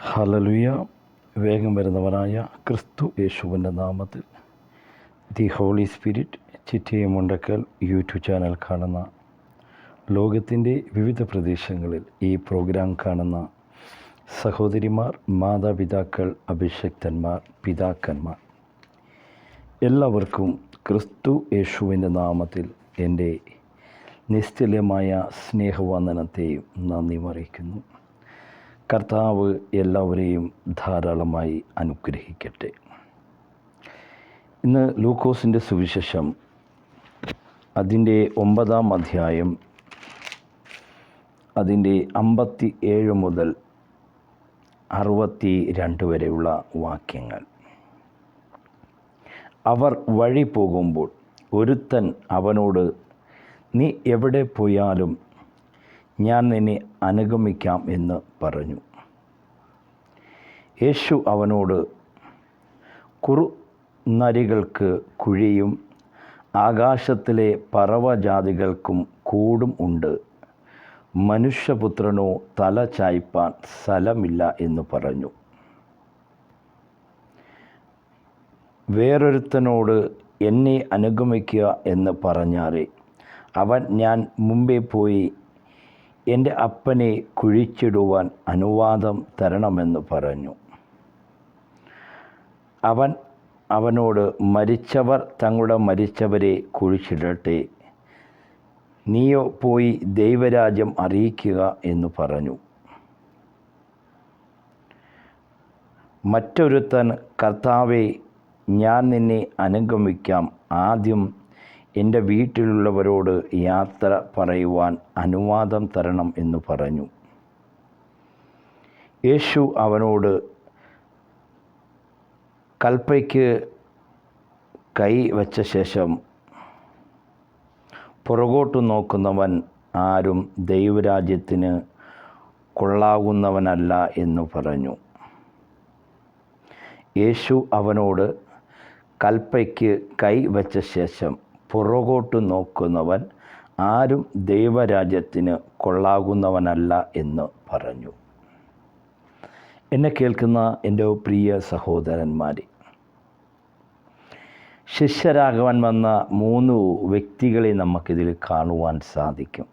ഹലലുയ വേഗം വരുന്നവനായ ക്രിസ്തു യേശുവിന്റെ നാമത്തിൽ the holy spirit Chittiyamundakkal YouTube channel കാണുന്ന ലോകത്തിന്റെ വിവിധ പ്രദേശങ്ങളിൽ ഈ പ്രോഗ്രാം കാണുന്ന സഹോദരിമാർ മാതാപിതാക്കൾ അഭിഷക്തന്മാർ പിതാക്കന്മാർ എല്ലാവർക്കും ക്രിസ്തു യേശുവിന്റെ നാമത്തിൽ എന്റെ നിശ്ചലമായ സ്നേഹവന്ദനത്തെയും നന്ദി അറിയിക്കുന്നു. കർത്താവ് എല്ലാവരെയും ധാരാളമായി അനുഗ്രഹിക്കട്ടെ. ഇന്ന് ലൂക്കോസിന്റെ സുവിശേഷം അതിന്റെ ഒമ്പതാം അധ്യായം അതിന്റെ അമ്പത്തി ഏഴ് മുതൽ അറുപത്തി രണ്ട് വരെയുള്ള വാക്യങ്ങൾ. അവർ വഴി പോകുമ്പോൾ ഒരുത്തൻ അവനോട് നീ എവിടെ പോയാലും ഞാൻ നിന്നെ അനുഗമിക്കാം എന്ന് പറഞ്ഞു. യേശു അവനോട് കുറു നരികൾക്ക് കുഴിയും ആകാശത്തിലെ പറവജാതികൾക്കും കൂടും ഉണ്ട്. മനുഷ്യപുത്രനോ തല ചായ്പാൻ സ്ഥലമില്ല എന്ന് പറഞ്ഞു. വേറൊരുത്തനോട് എന്നെ അനുഗമിക്കുക എന്ന് പറഞ്ഞാറേ അവൻ ഞാൻ മുമ്പേ പോയി എന്റെ അപ്പനെ കുഴിച്ചിടുവാൻ അനുവാദം തരണമെന്ന് പറഞ്ഞു. അവൻ അവനോട് മരിച്ചവർ തങ്ങളുടെ മരിച്ചവരെ കുഴിച്ചിടട്ടെ. നീയോ പോയി ദൈവരാജ്യം അറിയിക്കുക എന്ന് പറഞ്ഞു. മറ്റൊരുത്തൻ കർത്താവെ ഞാൻ നിന്നെ അനുഗമിക്കാം. ആദ്യം എന്റെ വീട്ടിലുള്ളവരോട് യാത്ര പറയുവാൻ അനുവാദം തരണം എന്ന് പറഞ്ഞു. യേശു അവനോട് കൽപ്പയ്ക്ക് കൈ വച്ച ശേഷം പുറകോട്ട് നോക്കുന്നവൻ ആരും ദൈവരാജ്യത്തിന് കൊള്ളാകുന്നവനല്ല എന്ന് പറഞ്ഞു. യേശു അവനോട് കൽപ്പയ്ക്ക് കൈ വച്ച ശേഷം പുറകോട്ട് നോക്കുന്നവൻ ആരും ദൈവരാജ്യത്തിന് കൊള്ളാകുന്നവനല്ല എന്ന് പറഞ്ഞു. എന്നെ കേൾക്കുന്ന എന്റെ പ്രിയ സഹോദരന്മാരെ ശിഷ്യരാകുവാൻ വന്ന മൂന്ന് വ്യക്തികളെ നമുക്കിതിൽ കാണുവാൻ സാധിക്കും.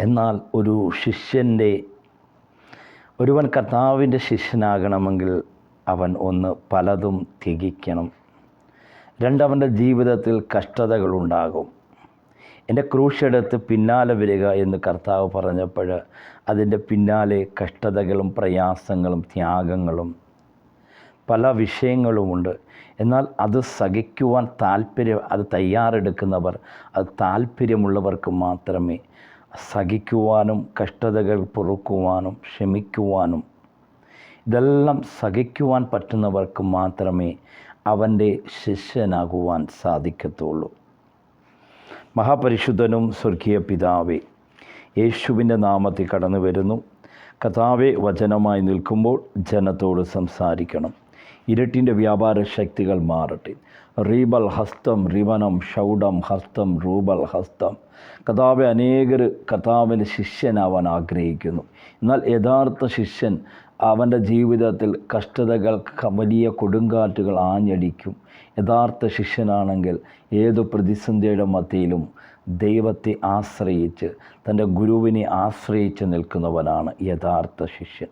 എന്നാൽ ഒരു ശിഷ്യന്റെ ഒരുവൻ കർത്താവിന്റെ ശിഷ്യനാകണമെങ്കിൽ അവൻ ഒന്ന് പലതും ത്യജിക്കണം. രണ്ടവന്റെ ജീവിതത്തിൽ കഷ്ടതകളുണ്ടാകും. എന്റെ ക്രൂശെടുത്ത് പിന്നാലെ വരിക എന്ന് കർത്താവ് പറഞ്ഞപ്പോൾ അതിന്റെ പിന്നാലെ കഷ്ടതകളും പ്രയാസങ്ങളും ത്യാഗങ്ങളും പല വിഷയങ്ങളുമുണ്ട്. എന്നാൽ അത് സഹിക്കുവാൻ താല്പര്യം അത് തയ്യാറെടുക്കുന്നവർ അത് താല്പര്യമുള്ളവർക്ക് മാത്രമേ സഹിക്കുവാനും കഷ്ടതകൾ പൊറുക്കുവാനും ക്ഷമിക്കുവാനും ഇതെല്ലാം സഹിക്കുവാൻ പറ്റുന്നവർക്ക് മാത്രമേ അവന്റെ ശിഷ്യനാകുവാൻ സാധിക്കത്തുള്ളൂ. മഹാപരിശുദ്ധനും സ്വർഗീയ പിതാവേ യേശുവിന്റെ നാമത്തിൽ കടന്നു വരുന്നു. കഥാവെ വചനമായി നിൽക്കുമ്പോൾ ജനത്തോട് സംസാരിക്കണം. ഇരുട്ടിന്റെ വ്യാപാര ശക്തികൾ മാറട്ടെ. റീബൽ ഹസ്തം റിവനം ഷൗഡം ഹസ്തം റൂബൽ ഹസ്തം. കഥാവെ അനേകർ കഥാവിന് ശിഷ്യനാവാൻ ആഗ്രഹിക്കുന്നു. എന്നാൽ യഥാർത്ഥ ശിഷ്യൻ അവന്റെ ജീവിതത്തിൽ കഷ്ടതകൾ വലിയ കൊടുങ്കാറ്റുകൾ ആഞ്ഞടിക്കും. യഥാർത്ഥ ശിഷ്യനാണെങ്കിൽ ഏതു പ്രതിസന്ധിയുടെ മധ്യയിലും ദൈവത്തെ ആശ്രയിച്ച് തന്റെ ഗുരുവിനെ ആശ്രയിച്ച് നിൽക്കുന്നവനാണ് യഥാർത്ഥ ശിഷ്യൻ.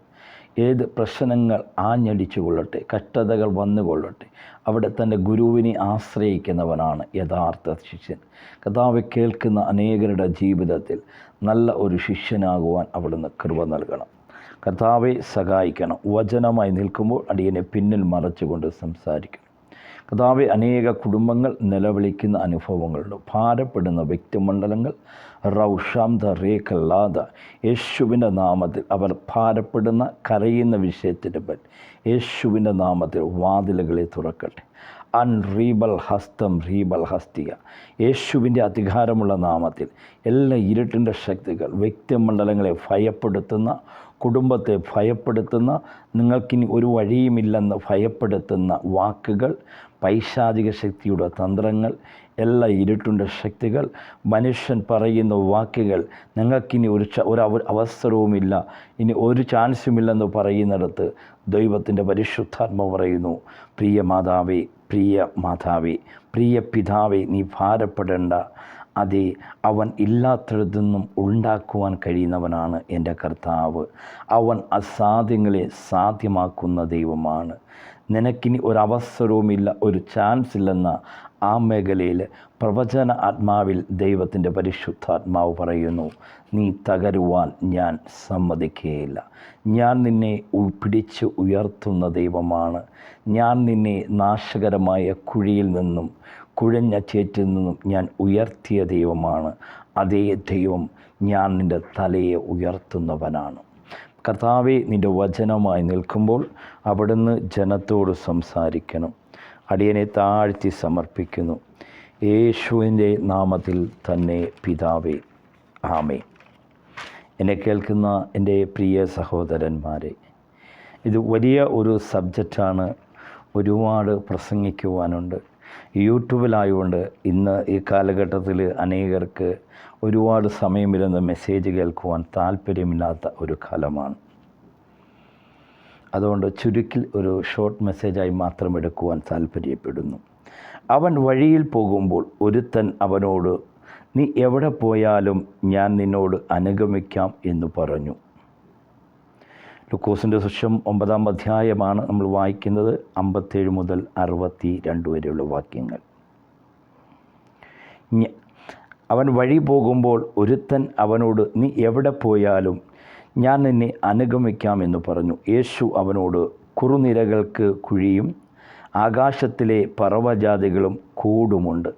ഏത് പ്രശ്നങ്ങൾ ആഞ്ഞടിച്ചു കൊള്ളട്ടെ കഷ്ടതകൾ വന്നുകൊള്ളട്ടെ അവിടെ തന്റെ ഗുരുവിനെ ആശ്രയിക്കുന്നവനാണ് യഥാർത്ഥ ശിഷ്യൻ. കഥാവ് കേൾക്കുന്ന അനേകരുടെ ജീവിതത്തിൽ നല്ല ഒരു ശിഷ്യനാകുവാൻ അവിടുന്ന് കൃപ നൽകണം. കർത്താവെ സഹായിക്കണം. വചനമായി നിൽക്കുമ്പോൾ അടിയനെ പിന്നിൽ മറച്ചുകൊണ്ട് സംസാരിക്കണം. കർത്താവെ അനേക കുടുംബങ്ങൾ നിലവിളിക്കുന്ന അനുഭവങ്ങളുണ്ട്. ഭാരപ്പെടുന്ന വ്യക്തിമണ്ഡലങ്ങൾ റൗഷാന്ത റേഖല്ലാത യേശുവിന്റെ നാമത്തിൽ അവർ ഭാരപ്പെടുന്ന കരയുന്ന വിഷയത്തിന്റെ പറ്റി യേശുവിന്റെ നാമത്തിൽ വാതിലുകളെ തുറക്കട്ടെ. അൺറീബൽ ഹസ്തം റീബൽ ഹസ്തിക. യേശുവിന്റെ അധികാരമുള്ള നാമത്തിൽ എല്ലാ ഇരുട്ടിന്റെ ശക്തികൾ വ്യക്തിമണ്ഡലങ്ങളെ ഭയപ്പെടുത്തുന്ന കുടുംബത്തെ ഭയപ്പെടുത്തുന്ന നിങ്ങൾക്കിനി ഒരു വഴിയുമില്ലെന്ന് ഭയപ്പെടുത്തുന്ന വാക്കുകൾ പൈശാചിക ശക്തിയുടെ തന്ത്രങ്ങൾ എല്ലാ ഇരുട്ടിന്റെ ശക്തികൾ മനുഷ്യൻ പറയുന്ന വാക്കുകൾ ഞങ്ങൾക്കിനി ഒരു ഒരു അവ- അവസരവുമില്ല. ഇനി ഒരു ചാൻസുമില്ലെന്ന് പറയുന്നിടത്ത് ദൈവത്തിന്റെ പരിശുദ്ധാത്മ പറയുന്നു പ്രിയ മാതാവേ പ്രിയ മാതാവേ പ്രിയ പിതാവേ നീ ഭാരപ്പെടേണ്ട. അതെ അവൻ ഇല്ലാത്തിടത്തു നിന്നും ഉണ്ടാക്കുവാൻ കഴിയുന്നവനാണ് എന്റെ കർത്താവ്. അവൻ അസാധ്യങ്ങളെ സാധ്യമാക്കുന്ന ദൈവമാണ്. നിനക്കിനി ഒരവസരവുമില്ല ഒരു ചാൻസ് ഇല്ലെന്ന ആ മേഖലയിൽ പ്രവചന ആത്മാവിൽ ദൈവത്തിന്റെ പരിശുദ്ധാത്മാവ് പറയുന്നു നീ തകരുവാൻ ഞാൻ സമ്മതിക്കുകയില്ല. ഞാൻ നിന്നെ ഉൾപ്പിടിച്ച് ഉയർത്തുന്ന ദൈവമാണ്. ഞാൻ നിന്നെ നാശകരമായ കുഴിയിൽ നിന്നും കുഴഞ്ഞ ചേറ്റിൽ നിന്നും ഞാൻ ഉയർത്തിയ ദൈവമാണ്. അതേ ദൈവം ഞാൻ നിന്റെ തലയെ ഉയർത്തുന്നവനാണ്. കർത്താവെ നിന്റെ വചനമായി നിൽക്കുമ്പോൾ അവിടുന്ന് ജനത്തോട് സംസാരിക്കണം. അടിയനെ താഴ്ത്തി സമർപ്പിക്കുന്നു. യേശുവിന്റെ നാമത്തിൽ തന്നെ പിതാവേ ആമേ എന്നെ കേൾക്കുന്ന എന്റെ പ്രിയ സഹോദരന്മാരെ ഇത് വലിയ ഒരു സബ്ജക്റ്റാണ് ഒരുപാട് പ്രസംഗിക്കുവാനുണ്ട്. യൂട്യൂബിലായതുകൊണ്ട് ഇന്ന് ഈ കാലഘട്ടത്തിൽ അനേകർക്ക് ഒരുപാട് സമയമിരുന്ന് മെസ്സേജ് കേൾക്കുവാൻ താല്പര്യമില്ലാത്ത ഒരു കാലമാണ്. അതുകൊണ്ട് ചുരുക്കിൽ ഒരു ഷോർട്ട് മെസ്സേജായി മാത്രം എടുക്കുവാൻ താല്പര്യപ്പെടുന്നു. അവൻ വഴിയിൽ പോകുമ്പോൾ ഒരുത്തൻ അവനോട് നീ എവിടെ പോയാലും ഞാൻ നിന്നോട് അനുഗമിക്കാം എന്ന് പറഞ്ഞു. ലുക്കോസിന്റെ സുഷം ഒമ്പതാം അധ്യായമാണ് നമ്മൾ വായിക്കുന്നത്. അമ്പത്തേഴ് മുതൽ അറുപത്തി രണ്ട് വരെയുള്ള വാക്യങ്ങൾ. അവൻ വഴി പോകുമ്പോൾ ഒരുത്തൻ അവനോട് നീ എവിടെ പോയാലും ഞാൻ നിന്നെ അനുഗമിക്കാമെന്ന് പറഞ്ഞു. യേശു അവനോട് കുറുനിരകൾക്ക് കുഴിയും ആകാശത്തിലെ പർവജാതികളും കൂടുമുണ്ട്.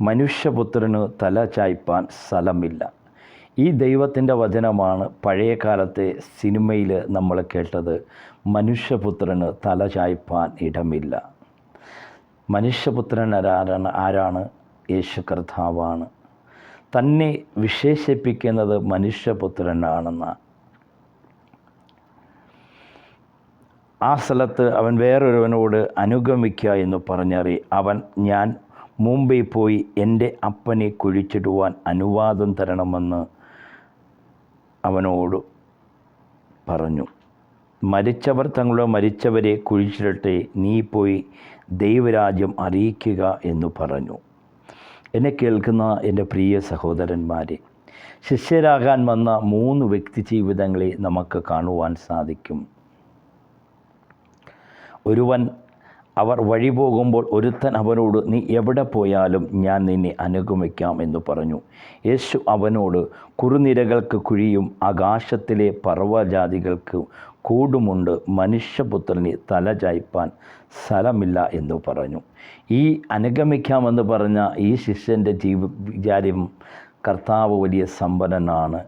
മനുഷ്യപുത്രന് തല ചായ്പാൻ സ്ഥലമില്ല. ഈ ദൈവത്തിന്റെ വചനമാണ് പഴയ കാലത്തെ സിനിമയിൽ നമ്മൾ കേട്ടത്. മനുഷ്യപുത്രന് തല ചായ്പാൻ ഇടമില്ല. മനുഷ്യപുത്രൻ ആരാണ്? ആരാണ്? യേശു കർത്താവാണ്. തന്നെ വിശേഷിപ്പിക്കുന്നത് മനുഷ്യപുത്രനാണെന്ന. ആ സ്ഥലത്ത് അവൻ വേറൊരുവനോട് അനുഗമിക്കുക എന്ന് പറഞ്ഞറി. അവൻ ഞാൻ മുംബൈ പോയി എന്റെ അപ്പനെ കുഴിച്ചിടുവാൻ അനുവാദം തരണമെന്ന് അവനോട് പറഞ്ഞു മരിച്ചവർ തങ്ങളുടെ മരിച്ചവരെ കുഴിച്ചിടട്ടെ നീ പോയി ദൈവരാജ്യം അറിയിക്കുക എന്ന് പറഞ്ഞു. എന്നെ കേൾക്കുന്ന എന്റെ പ്രിയ സഹോദരന്മാരെ ശിഷ്യരാകാൻ വന്ന മൂന്ന് വ്യക്തി ജീവിതങ്ങളെ നമുക്ക് കാണുവാൻ സാധിക്കും. ഒരുവൻ അവർ വഴി പോകുമ്പോൾ ഒരുത്തൻ അവനോട് നീ എവിടെ പോയാലും ഞാൻ നിന്നെ അനുഗമിക്കാം എന്ന് പറഞ്ഞു. യേശു അവനോട് കുറുനിരകൾക്ക് കുഴിയും ആകാശത്തിലെ പർവജാതികൾക്ക് കൂടുമുണ്ട്. മനുഷ്യപുത്രനെ തല ചായ്പാൻ സ്ഥലമില്ല എന്ന് പറഞ്ഞു. ഈ അനുഗമിക്കാമെന്ന് പറഞ്ഞ ഈ ശിഷ്യന്റെ ജീവ വിചാരം കർത്താവ് വലിയ സമ്പന്നനാണ്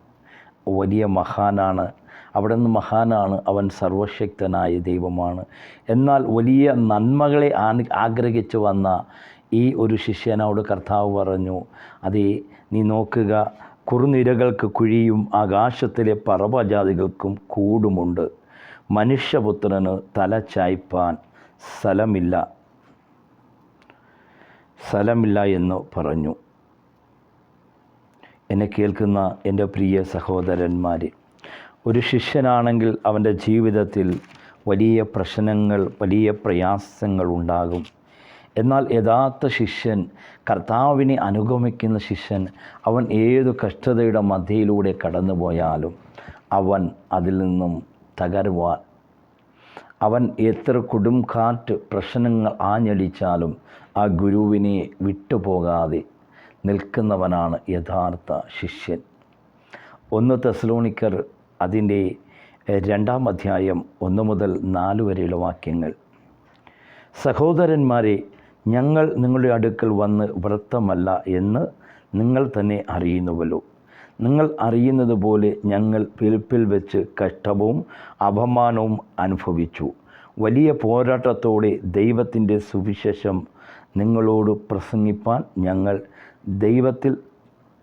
വലിയ മഹാനാണ്. അവിടെ നിന്ന് മഹാനാണ് അവൻ സർവശക്തനായ ദൈവമാണ്. എന്നാൽ വലിയ നന്മകളെ ആഗ്രഹിച്ചു വന്ന ഈ ഒരു ശിഷ്യനോട് കർത്താവ് പറഞ്ഞു അതേ നീ നോക്കുക കുറുനിരകൾക്ക് കുഴിയും ആകാശത്തിലെ പറവജാതികൾക്കും കൂടുമുണ്ട്. മനുഷ്യപുത്രന് തല ചായ്പാൻ സ്ഥലമില്ല. സ്ഥലമില്ല എന്ന് പറഞ്ഞു. എന്നെ കേൾക്കുന്ന എന്റെ പ്രിയ സഹോദരന്മാരെ ഒരു ശിഷ്യനാണെങ്കിൽ അവന്റെ ജീവിതത്തിൽ വലിയ പ്രശ്നങ്ങൾ വലിയ പ്രയാസങ്ങൾ ഉണ്ടാകും. എന്നാൽ യഥാർത്ഥ ശിഷ്യൻ കർത്താവിനെ അനുഗമിക്കുന്ന ശിഷ്യൻ അവൻ ഏതു കഷ്ടതയുടെ മധ്യയിലൂടെ കടന്നു പോയാലും അവൻ അതിൽ നിന്നും തകരുവാൻ. അവൻ എത്ര കൊടുംകാറ്റ് പ്രശ്നങ്ങൾ ആഞ്ഞടിച്ചാലും ആ ഗുരുവിനെ വിട്ടുപോകാതെ നിൽക്കുന്നവനാണ് യഥാർത്ഥ ശിഷ്യൻ. ഒന്ന് തെസലോണിക്കർ അതിന്റെ രണ്ടാം അധ്യായം ഒന്ന് മുതൽ നാല് വരെയുള്ള വാക്യങ്ങൾ. സഹോദരന്മാരെ ഞങ്ങൾ നിങ്ങളുടെ അടുക്കൽ വന്ന് വ്രത്തമല്ല എന്ന് നിങ്ങൾ തന്നെ അറിയുന്നുവല്ലോ. നിങ്ങൾ അറിയുന്നത് പോലെ ഞങ്ങൾ പിലിപ്പിൽ വെച്ച് കഷ്ടവും അപമാനവും അനുഭവിച്ചു. വലിയ പോരാട്ടത്തോടെ ദൈവത്തിന്റെ സുവിശേഷം നിങ്ങളോട് പ്രസംഗിപ്പാൻ ഞങ്ങൾ ദൈവത്തിൽ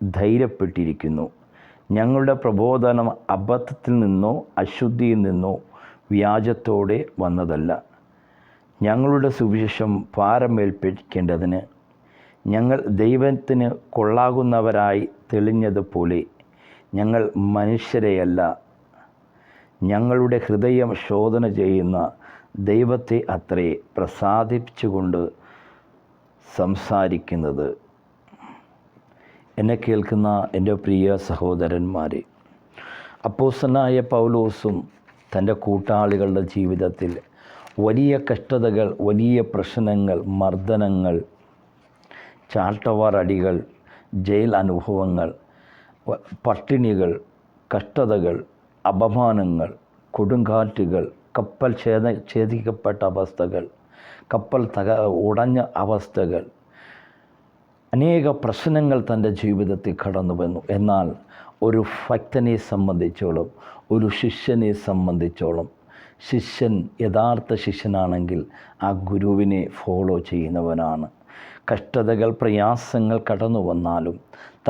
ധൈര്യപ്പെട്ടിരിക്കുന്നു. ഞങ്ങളുടെ പ്രബോധനം അബദ്ധത്തിൽ നിന്നോ അശുദ്ധിയിൽ നിന്നോ വ്യാജത്തോടെ വന്നതല്ല. ഞങ്ങളുടെ സുവിശേഷം പാരമേൽപ്പിക്കേണ്ടതിന് ഞങ്ങൾ ദൈവത്തിന് കൊള്ളാകുന്നവരായി തെളിഞ്ഞതുപോലെ ഞങ്ങൾ മനുഷ്യരെയല്ല. ഞങ്ങളുടെ ഹൃദയം ശോധന ചെയ്യുന്ന ദൈവത്തെ അത്രേ പ്രസാദിപ്പിച്ചുകൊണ്ട് സംസാരിക്കുന്നത്. എന്നെ കേൾക്കുന്ന എന്റെ പ്രിയ സഹോദരന്മാരെ അപ്പോസനായ പൗലോസും തന്റെ കൂട്ടാളികളുടെ ജീവിതത്തിൽ വലിയ കഷ്ടതകൾ വലിയ പ്രശ്നങ്ങൾ മർദ്ദനങ്ങൾ ചാട്ടവാറടികൾ ജയിൽ അനുഭവങ്ങൾ പട്ടിണികൾ കഷ്ടതകൾ അപമാനങ്ങൾ കൊടുങ്കാറ്റുകൾ കപ്പൽ ഛേദ ഛേദിക്കപ്പെട്ട അവസ്ഥകൾ കപ്പൽ തക ഉടഞ്ഞ അവസ്ഥകൾ അനേക പ്രശ്നങ്ങൾ തന്റെ ജീവിതത്തിൽ കടന്നു വന്നു. എന്നാൽ ഒരു ഭക്തനെ സംബന്ധിച്ചോളം ഒരു ശിഷ്യനെ സംബന്ധിച്ചോളം ശിഷ്യൻ യഥാർത്ഥ ശിഷ്യനാണെങ്കിൽ ആ ഗുരുവിനെ ഫോളോ ചെയ്യുന്നവനാണ്. കഷ്ടതകൾ പ്രയാസങ്ങൾ കടന്നു വന്നാലും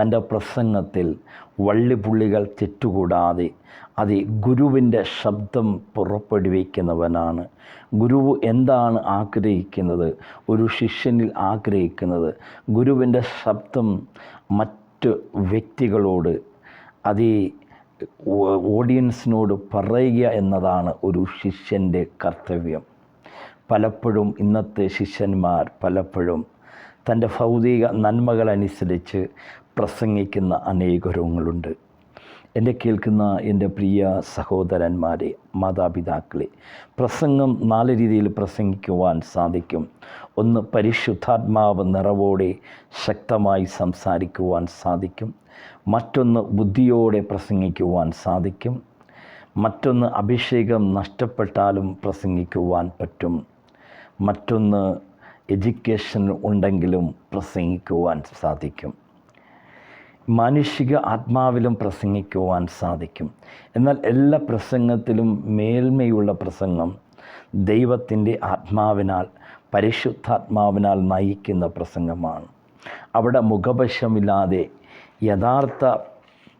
തന്റെ പ്രസംഗത്തിൽ വള്ളിപുള്ളികൾ തെറ്റുകൂടാതെ അതി ഗുരുവിന്റെ ശബ്ദം പുറപ്പെടുവിക്കുന്നവനാണ്. ഗുരു എന്താണ് ആഗ്രഹിക്കുന്നത്? ഒരു ശിഷ്യനിൽ ആഗ്രഹിക്കുന്നത് ഗുരുവിന്റെ ശബ്ദം മറ്റ് വ്യക്തികളോട് അതി ഓഡിയൻസിനോട് പറയുക എന്നതാണ് ഒരു ശിഷ്യന്റെ കർത്തവ്യം. പലപ്പോഴും ഇന്നത്തെ ശിഷ്യന്മാർ പലപ്പോഴും തന്റെ ഭൗതിക നന്മകളനുസരിച്ച് പ്രസംഗിക്കുന്ന അനേകരങ്ങളുണ്ട്. എന്നെ കേൾക്കുന്ന എന്റെ പ്രിയ സഹോദരന്മാരെ മാതാപിതാക്കളെ പ്രസംഗം നാല് രീതിയിൽ പ്രസംഗിക്കുവാൻ സാധിക്കും. ഒന്ന് പരിശുദ്ധാത്മാവ് നിറവോടെ ശക്തമായി സംസാരിക്കുവാൻ സാധിക്കും. മറ്റൊന്ന് ബുദ്ധിയോടെ പ്രസംഗിക്കുവാൻ സാധിക്കും. മറ്റൊന്ന് അഭിഷേകം നഷ്ടപ്പെട്ടാലും പ്രസംഗിക്കുവാൻ പറ്റും. മറ്റൊന്ന് എഡ്യൂക്കേഷൻ ഉണ്ടെങ്കിലും പ്രസംഗിക്കുവാൻ സാധിക്കും. മാനുഷിക ആത്മാവിലും പ്രസംഗിക്കുവാൻ സാധിക്കും. എന്നാൽ എല്ലാ പ്രസംഗത്തിലും മേൽമയുള്ള പ്രസംഗം ദൈവത്തിന്റെ ആത്മാവിനാൽ പരിശുദ്ധാത്മാവിനാൽ നയിക്കുന്ന പ്രസംഗമാണ്. അവിടെ മുഖപക്ഷമില്ലാതെ യഥാർത്ഥ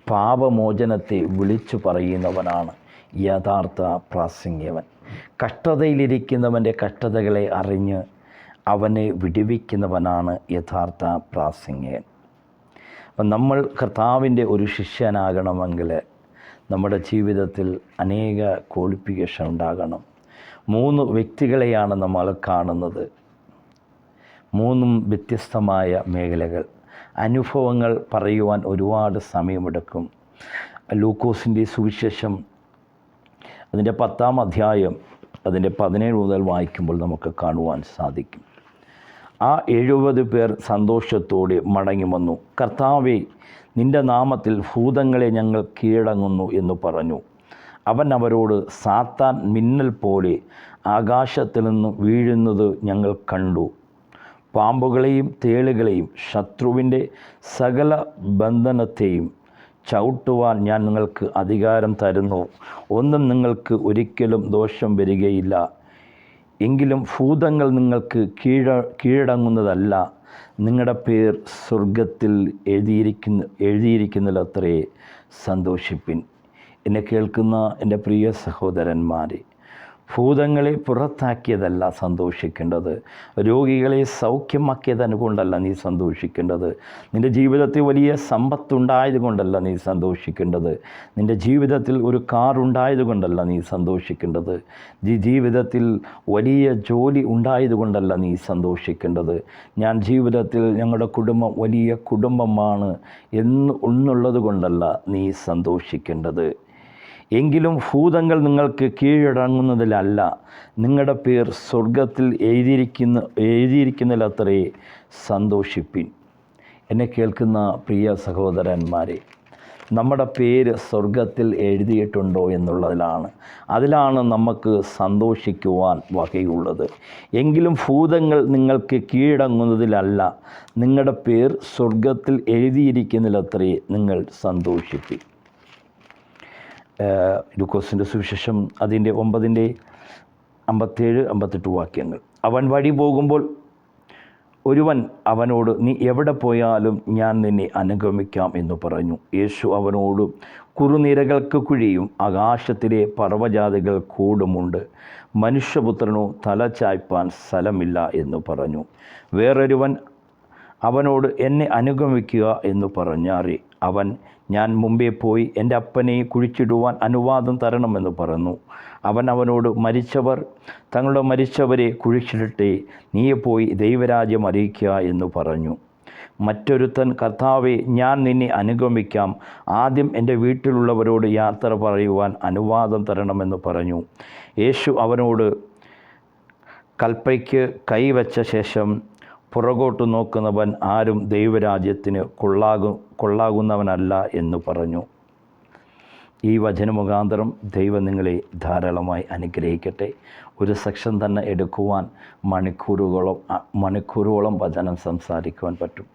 പാപമോചനത്തെ വിളിച്ചു പറയുന്നവനാണ് യഥാർത്ഥ പ്രാസംഗ്യവൻ കഷ്ടതയിലിരിക്കുന്നവന്റെ കഷ്ടതകളെ അറിഞ്ഞ് അവനെ വിടിവിക്കുന്നവനാണ് യഥാർത്ഥ പ്രാസംഗ്യൻ അപ്പം നമ്മൾ കർത്താവിന്റെ ഒരു ശിഷ്യനാകണമെങ്കിൽ നമ്മുടെ ജീവിതത്തിൽ അനേക ക്വാളിഫിക്കേഷൻ ഉണ്ടാകണം. മൂന്ന് വ്യക്തികളെയാണ് നമ്മൾ കാണുന്നത്. മൂന്നും വ്യത്യസ്തമായ മേഖലകൾ. അനുഭവങ്ങൾ പറയുവാൻ ഒരുപാട് സമയമെടുക്കും. ലൂക്കോസിന്റെ സുവിശേഷം അതിന്റെ പത്താം അധ്യായം അതിന്റെ പതിനേഴ് മുതൽ വായിക്കുമ്പോൾ നമുക്ക് കാണുവാൻ സാധിക്കും. ആ എഴുപത് പേർ സന്തോഷത്തോടെ മടങ്ങി വന്നു. കർത്താവെ നിന്റെ നാമത്തിൽ ഭൂതങ്ങളെ ഞങ്ങൾ കീഴടങ്ങുന്നു എന്ന് പറഞ്ഞു. അവൻ അവരോട് സാത്താൻ മിന്നൽ പോലെ ആകാശത്തിൽ നിന്ന് വീഴുന്നത് ഞങ്ങൾ കണ്ടു. പാമ്പുകളെയും തേളുകളെയും ശത്രുവിന്റെ സകല ബന്ധനത്തെയും ചവിട്ടുവാൻ ഞാൻ നിങ്ങൾക്ക് അധികാരം തരുന്നു. ഒന്നും നിങ്ങൾക്ക് ഒരിക്കലും ദോഷം വരികയില്ല. എങ്കിലും ഭൂതങ്ങൾ നിങ്ങൾക്ക് കീഴ കീഴടങ്ങുന്നതല്ല. നിങ്ങളുടെ പേർ സ്വർഗത്തിൽ എഴുതിയിരിക്കുന്ന എഴുതിയിരിക്കുന്നതിലത്രേ സന്തോഷിപ്പിൻ. എന്നെ കേൾക്കുന്ന എന്റെ പ്രിയ സഹോദരന്മാരെ ഭൂതങ്ങളെ പുറത്താക്കിയതല്ല സന്തോഷിക്കേണ്ടത്. രോഗികളെ സൗഖ്യമാക്കിയത് കൊണ്ടല്ല നീ സന്തോഷിക്കേണ്ടത്. നിന്റെ ജീവിതത്തിൽ വലിയ സമ്പത്തുണ്ടായത് കൊണ്ടല്ല നീ സന്തോഷിക്കേണ്ടത്. നിന്റെ ജീവിതത്തിൽ ഒരു കാർ ഉണ്ടായത് കൊണ്ടല്ല നീ സന്തോഷിക്കേണ്ടത്. നീ ജീവിതത്തിൽ വലിയ ജോലി ഉണ്ടായത് കൊണ്ടല്ല നീ സന്തോഷിക്കേണ്ടത്. ഞാൻ ജീവിതത്തിൽ ഞങ്ങളുടെ കുടുംബം വലിയ കുടുംബമാണ് എന്ന് ഒന്നുള്ളത് കൊണ്ടല്ല നീ സന്തോഷിക്കേണ്ടത്. എങ്കിലും ഭൂതങ്ങൾ നിങ്ങൾക്ക് കീഴടങ്ങുന്നതിലല്ല. നിങ്ങളുടെ പേർ സ്വർഗത്തിൽ എഴുതിയിരിക്കുന്ന എഴുതിയിരിക്കുന്നതിലത്രേ സന്തോഷിപ്പിൻ. എന്നെ കേൾക്കുന്ന പ്രിയ സഹോദരന്മാരെ നമ്മുടെ പേര് സ്വർഗത്തിൽ എഴുതിയിട്ടുണ്ടോ എന്നുള്ളതിലാണ്. അതിലാണ് നമുക്ക് സന്തോഷിക്കുവാൻ വകയുള്ളത്. എങ്കിലും ഭൂതങ്ങൾ നിങ്ങൾക്ക് കീഴടങ്ങുന്നതിലല്ല. നിങ്ങളുടെ പേർ സ്വർഗത്തിൽ എഴുതിയിരിക്കുന്നതിലത്രേ നിങ്ങൾ സന്തോഷിപ്പിൻ. ലൂക്കോസിന്റെ സുവിശേഷം അതിന്റെ ഒമ്പതിന്റെ അമ്പത്തേഴ് അമ്പത്തെട്ട് വാക്യങ്ങൾ. അവൻ വഴി പോകുമ്പോൾ ഒരുവൻ അവനോട് നീ എവിടെ പോയാലും ഞാൻ നിന്നെ അനുഗമിക്കാം എന്ന് പറഞ്ഞു. യേശു അവനോട് കുറുനിരകൾക്ക് കുഴിയും ആകാശത്തിലെ പർവജാതികൾ കൂടുമുണ്ട്. മനുഷ്യപുത്രനോ തല ചായ്പാൻ സ്ഥലമില്ല എന്ന് പറഞ്ഞു. വേറൊരുവൻ അവനോട് എന്നെ അനുഗമിക്കുക എന്ന് പറഞ്ഞാറി അവൻ ഞാൻ മുമ്പേ പോയി എന്റെ അപ്പനെ കുഴിച്ചിടുവാൻ അനുവാദം തരണമെന്ന് പറഞ്ഞു. അവൻ അവനോട് മരിച്ചവർ തങ്ങളുടെ മരിച്ചവരെ കുഴിച്ചിടട്ടെ നീയെ പോയി ദൈവരാജ്യം അറിയിക്കുക എന്ന് പറഞ്ഞു. മറ്റൊരുത്തൻ കർത്താവെ ഞാൻ നിന്നെ അനുഗമിക്കാം. ആദ്യം എന്റെ വീട്ടിലുള്ളവരോട് യാത്ര പറയുവാൻ അനുവാദം തരണമെന്ന് പറഞ്ഞു. യേശു അവനോട് കൽപ്പയ്ക്ക് കൈവച്ച ശേഷം പുറകോട്ട് നോക്കുന്നവൻ ആരും ദൈവരാജ്യത്തിന് കൊള്ളാകു കൊള്ളാകുന്നവനല്ല എന്ന് പറഞ്ഞു. ഈ വചനമുഖാന്തരം ദൈവം നിങ്ങളെ ധാരാളമായി അനുഗ്രഹിക്കട്ടെ. ഒരു സെക്ഷൻ തന്നെ എടുക്കുവാൻ മണിക്കൂറുകളോ മണിക്കൂറുകളും വചനം സംസാരിക്കുവാൻ പറ്റും.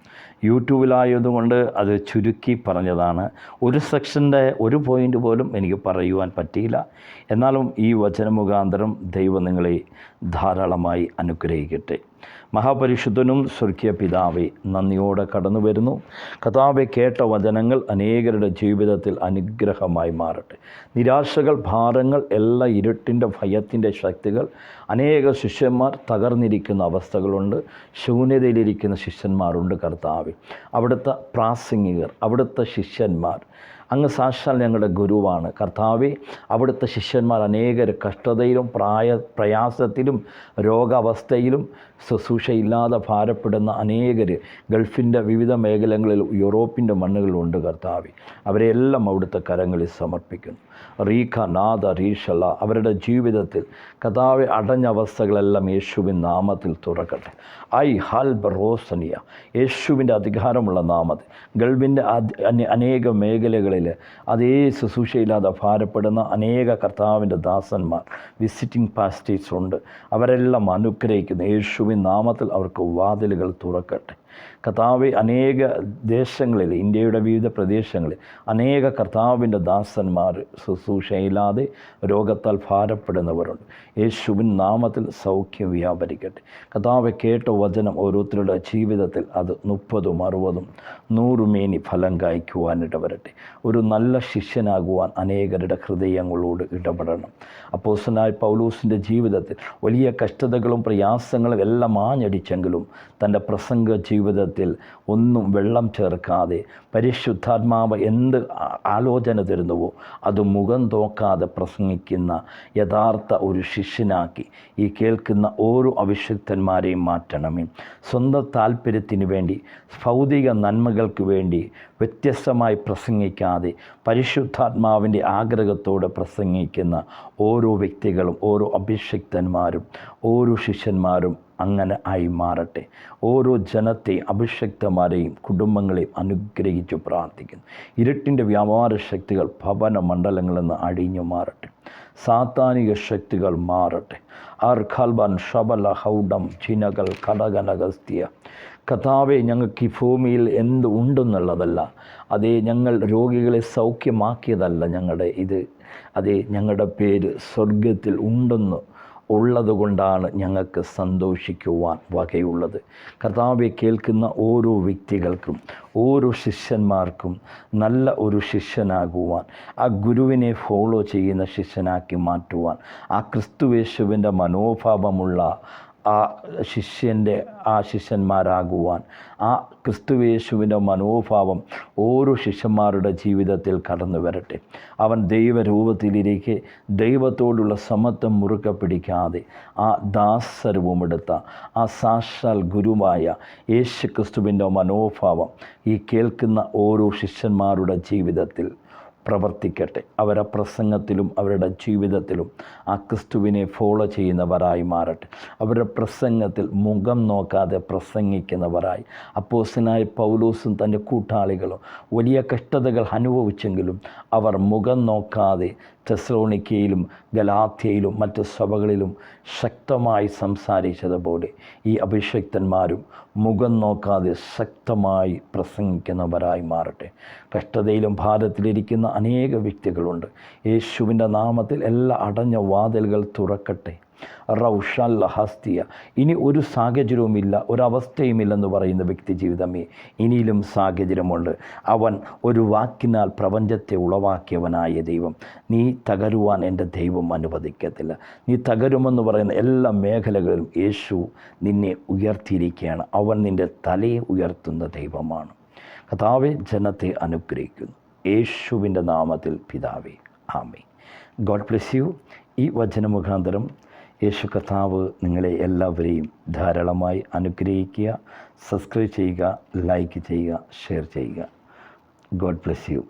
യൂട്യൂബിലായതുകൊണ്ട് അത് ചുരുക്കി പറഞ്ഞതാണ്. ഒരു സെക്ഷന്റെ ഒരു പോയിന്റ് പോലും എനിക്ക് പറയുവാൻ പറ്റിയില്ല. എന്നാലും ഈ വചനമുഖാന്തരം ദൈവം നിങ്ങളെ ധാരാളമായി അനുഗ്രഹിക്കട്ടെ. മഹാപരിശുദ്ധനും സ്വർഗീയ പിതാവെ നന്ദിയോടെ കടന്നു വരുന്നു. കഥാവെ കേട്ട വചനങ്ങൾ അനേകരുടെ ജീവിതത്തിൽ അനുഗ്രഹമായി മാറട്ടെ. നിരാശകൾ ഭാരങ്ങൾ എല്ലാ ഇരുട്ടിന്റെ ഭയത്തിന്റെ ശക്തികൾ അനേക ശിഷ്യന്മാർ തകർന്നിരിക്കുന്ന അവസ്ഥകളുണ്ട്. ശൂന്യതയിലിരിക്കുന്ന ശിഷ്യന്മാരുണ്ട് കർത്താവ്. അവിടുത്തെ പ്രാസംഗികർ അവിടുത്തെ ശിഷ്യന്മാർ. അങ്ങ് സാക്ഷാൽ ഞങ്ങളുടെ ഗുരുവാണ്. കർത്താവെ അവിടുത്തെ ശിഷ്യന്മാർ അനേകർ കഷ്ടതയിലും പ്രായ പ്രയാസത്തിലും രോഗാവസ്ഥയിലും ശുശ്രൂഷയില്ലാതെ ഭാരപ്പെടുന്ന അനേകർ ഗൾഫിന്റെ വിവിധ മേഖലകളിൽ യൂറോപ്പിന്റെ മണ്ണുകളിലുണ്ട് കർത്താവി. അവരെല്ലാം അവിടുത്തെ കരങ്ങളിൽ സമർപ്പിക്കുന്നു. റീഖ നാഥ റീഷല അവരുടെ ജീവിതത്തിൽ കഥാവ് അടഞ്ഞ അവസ്ഥകളെല്ലാം യേശുവിൻ നാമത്തിൽ തുറക്കട്ടെ. ഐ ഹൽ ബറോസനിയ യേശുവിന്റെ അധികാരമുള്ള നാമത്തിൽ. ഗൾഫിന്റെ അനേക മേഖലകളിൽ അതേ ശുശ്രൂഷയില്ലാതെ ഭാരപ്പെടുന്ന അനേക കർത്താവിന്റെ ദാസന്മാർ വിസിറ്റിംഗ് പാസ്റ്റേഴ്സ് ഉണ്ട്. അവരെല്ലാം അനുഗ്രഹിക്കുന്നു. യേശുവിൻ നാമത്തിൽ അവർക്ക് വാതിലുകൾ തുറക്കട്ടെ. കർത്താവ് അനേക ദേശങ്ങളിൽ ഇന്ത്യയുടെ വിവിധ പ്രദേശങ്ങളിൽ അനേക കർത്താവിന്റെ ദാസന്മാർ ശുശ്രൂഷയില്ലാതെ രോഗത്താൽ ഭാരപ്പെടുന്നവരുണ്ട്. യേശുവിൻ നാമത്തിൽ സൗഖ്യം വ്യാപരിക്കട്ടെ. കർത്താവ് കേട്ട വചനം ഓരോരുത്തരുടെ ജീവിതത്തിൽ അത് മുപ്പതും അറുപതും നൂറുമേനി ഫലം കായ്ക്കുവാനിട വരട്ടെ ഒരു നല്ല ശിഷ്യനാകുവാൻ അനേകരുടെ ഹൃദയങ്ങളോട് ഇടപെടണം. അപ്പോസനായ പൗലൂസിന്റെ ജീവിതത്തിൽ വലിയ കഷ്ടതകളും പ്രയാസങ്ങളും എല്ലാം ആഞ്ഞടിച്ചെങ്കിലും തന്റെ പ്രസംഗ ജീവിതത്തിൽ ഒന്നും വെള്ളം ചേർക്കാതെ പരിശുദ്ധാത്മാവ് എന്ത് ആലോചന തരുന്നുവോ അത് മുഖം തോക്കാതെ പ്രസംഗിക്കുന്ന യഥാർത്ഥ ഒരു ശിഷ്യനാക്കി ഈ കേൾക്കുന്ന ഓരോ അഭിഷിക്തന്മാരെയും മാറ്റണമേ. സ്വന്തം താല്പര്യത്തിന് വേണ്ടി ഭൗതിക നന്മകൾക്ക് വേണ്ടി വ്യത്യസ്തമായി പ്രസംഗിക്കാതെ പരിശുദ്ധാത്മാവിന്റെ ആഗ്രഹത്തോടെ പ്രസംഗിക്കുന്ന ഓരോ വ്യക്തികളും ഓരോ അഭിഷിക്തന്മാരും ഓരോ ശിഷ്യന്മാരും അങ്ങനെ ആയി മാറട്ടെ. ഓരോ ജനത്തെ അഭിഷക്തമാരെയും കുടുംബങ്ങളെയും അനുഗ്രഹിച്ചു പ്രാർത്ഥിക്കുന്നു. ഇരുട്ടിന്റെ വ്യാപാര ശക്തികൾ ഭവന മണ്ഡലങ്ങളിൽ നിന്ന് അഴിഞ്ഞു മാറട്ടെ. സാത്താനിക ശക്തികൾ മാറട്ടെ. അർഖൽബൻ ഷബല ഹൗഡം ചിനകൾ കടകനകസ്തിയ കഥാവെ ഞങ്ങൾക്ക് ഈ ഭൂമിയിൽ എന്ത് ഉണ്ടെന്നുള്ളതല്ല. അതേ ഞങ്ങൾ രോഗികളെ സൗഖ്യമാക്കിയതല്ല ഞങ്ങളുടെ ഇത്. അതേ ഞങ്ങളുടെ പേര് സ്വർഗത്തിൽ ഉണ്ടെന്ന് ഉള്ളതുകൊണ്ടാണ് ഞങ്ങൾക്ക് സന്തോഷിക്കുവാൻ വകയുള്ളത്. കർത്താവെ കേൾക്കുന്ന ഓരോ വ്യക്തികൾക്കും ഓരോ ശിഷ്യന്മാർക്കും നല്ല ഒരു ശിഷ്യനാകുവാൻ ആ ഗുരുവിനെ ഫോളോ ചെയ്യുന്ന ശിഷ്യനാക്കി മാറ്റുവാൻ ആ ക്രിസ്തുവേശുവിന്റെ മനോഭാവമുള്ള ആ ശിഷ്യന്റെ ആ ശിഷ്യന്മാരാകുവാൻ. ആ ക്രിസ്തുവേശുവിന്റെ മനോഭാവം ഓരോ ശിഷ്യന്മാരുടെ ജീവിതത്തിൽ കടന്നു വരട്ടെ. അവൻ ദൈവരൂപത്തിലിരിക്കെ ദൈവത്തോടുള്ള സമത്വം മുറുക്ക പിടിക്കാതെ ആ ദാസരൂപമെടുത്ത ആ സാക്ഷാൽ ഗുരുവായ യേശു ക്രിസ്തുവിന്റെ മനോഭാവം ഈ കേൾക്കുന്ന ഓരോ ശിഷ്യന്മാരുടെ ജീവിതത്തിൽ പ്രവർത്തിക്കട്ടെ. അവരുടെ പ്രസംഗത്തിലും അവരുടെ ജീവിതത്തിലും ആ ക്രിസ്തുവിനെ ഫോളോ ചെയ്യുന്നവരായി മാറട്ടെ. അവരുടെ പ്രസംഗത്തിൽ മുഖം നോക്കാതെ പ്രസംഗിക്കുന്നവരായി. അപ്പോസിനായ പൗലോസും തന്റെ കൂട്ടാളികളും വലിയ കഷ്ടതകൾ അനുഭവിച്ചെങ്കിലും അവർ മുഖം നോക്കാതെ ടെസ്ലോണിക്കയിലും ഗലാത്യയിലും മറ്റ് സഭകളിലും ശക്തമായി സംസാരിച്ചതുപോലെ ഈ അഭിഷക്തന്മാരും മുഖം നോക്കാതെ ശക്തമായി പ്രസംഗിക്കുന്നവരായി മാറട്ടെ. കഷ്ടതയിലും ഭാരത്തിലിരിക്കുന്ന അനേക വ്യക്തികളുണ്ട്. യേശുവിന്റെ നാമത്തിൽ എല്ലാ അടഞ്ഞ വാതിലുകൾ തുറക്കട്ടെ. റൗഷൽ ഹസ്തിയ ഇനി ഒരു സാഹചര്യവുമില്ല ഒരവസ്ഥയുമില്ലെന്ന് പറയുന്ന വ്യക്തി ജീവിതമേ ഇനിയിലും സാഹചര്യമുണ്ട്. അവൻ ഒരു വാക്കിനാൽ പ്രപഞ്ചത്തെ ഉളവാക്കിയവനായ ദൈവം. നീ തകരുവാൻ എന്റെ ദൈവം അനുവദിക്കത്തില്ല. നീ തകരുമെന്ന് പറയുന്ന എല്ലാ മേഖലകളിലും യേശു നിന്നെ ഉയർത്തിയിരിക്കുകയാണ്. അവൻ നിന്റെ തലയെ ഉയർത്തുന്ന ദൈവമാണ്. കഥാവെ ജനത്തെ അനുഗ്രഹിക്കുന്നു. യേശുവിന്റെ നാമത്തിൽ പിതാവേ ആമേ ഗോഡ് ബ്ലെസ് യു. ഈ വചനമുഖാന്തരം യേശു കഥാവ് നിങ്ങളെ എല്ലാവരെയും ധാരാളമായി അനുഗ്രഹിക്കുക സബ്സ്ക്രൈബ് ചെയ്യുക ലൈക്ക് ചെയ്യുക ഷെയർ ചെയ്യുക. God bless you